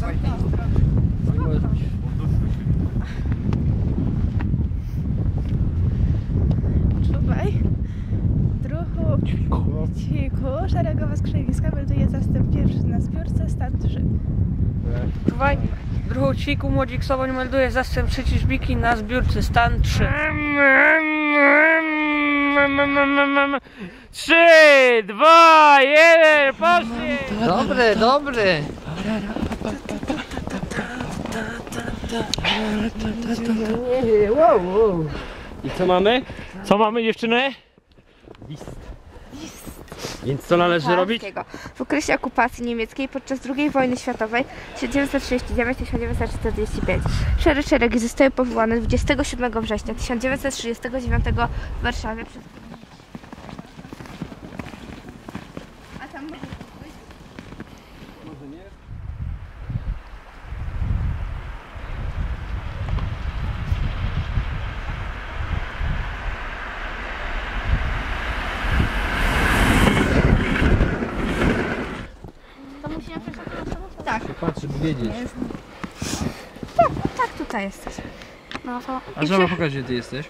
Zamknij mordę. Czuwaj. Druhu. Ćwiku. Szeregowe skrzywiska melduje zastęp pierwszy na zbiórce, stan 3. Czuwaj. Druhu ćwiku młodzik Soboń melduje zastęp trzeci na zbiórce stan 3. Trzy, dwa, jeden, poszli! Dobry, dobry. I co mamy? Co mamy dziewczyny? Więc co należy robić? W okresie okupacji niemieckiej podczas II wojny światowej 1939-1945 szereg szeregi zostały powołane 27 września 1939 w Warszawie przez A tam może być? Patrz, wiedzieć. Tak, tutaj jesteś. No to A żaba pokaż, gdzie ty jesteś.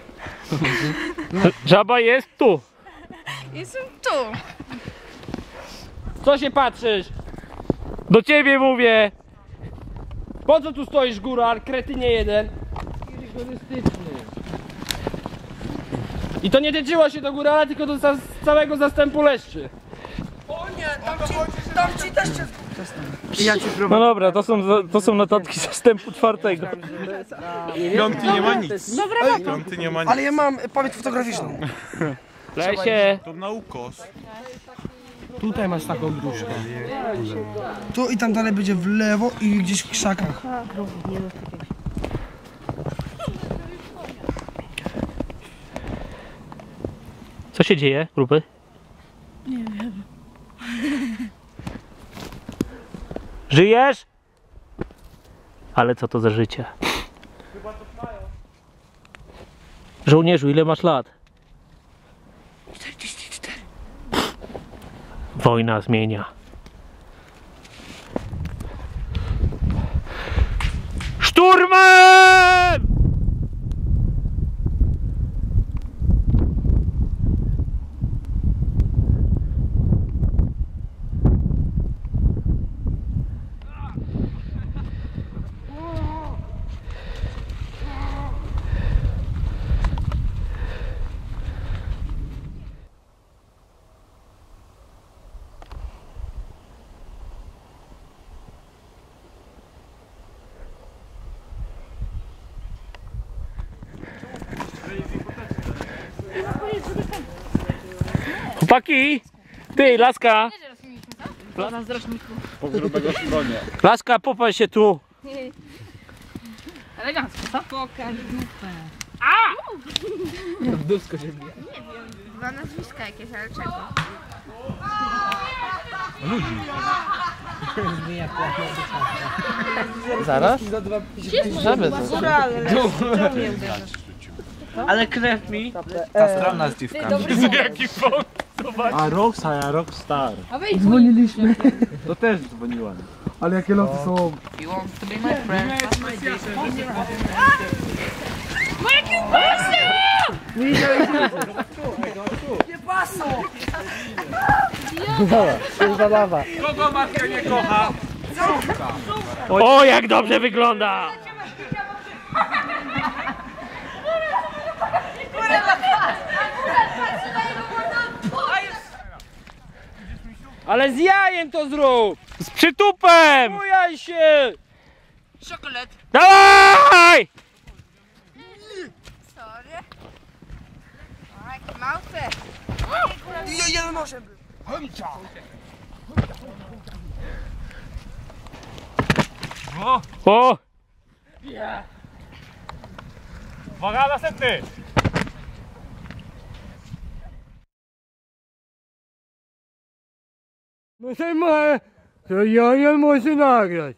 Żaba jest tu. jestem tu. Co się patrzysz? Do mówię. Po co tu stoisz góral, kretynie jeden? I to nie tyczyło się do górala, tylko do całego zastępu leszczy. Ja ci No dobra, to są, to są notatki zastępu czwartego. Piąty nie ma nic. Piąty nie ma nic. Ale ja mam pamięć fotograficzną. Lesie. To na ukos. Tutaj masz taką gruszkę. Tu i tam dalej będzie w lewo i gdzieś w krzakach. Co się dzieje, grupy? Nie wiem. Żyjesz? Ale co to za życie? Żołnierzu, ile masz lat? 44. Wojna zmienia. Chłopaki! Ty, laska! Po grubego stronie. Laska, popatrz się tu! Dwa nazwiska jakieś, ale czego? Zaraz? Żaby to. Ale krew mi! Ta strona z dziwkami. Jaki fon! A Roxa, Rockstar. Dzwoniliśmy. To też dzwoniłem. Ale jakie loty są. Kogo matka nie kocha? O, jak dobrze wygląda! Ale z jajem to zrób! Z przytupem! Bujaj się! Czekolad. Dawaj! Sorry. O, jakie małpy. Ja jeden osiem. O! Uwaga, następny! No to ma, to ja nie muszę nagrać.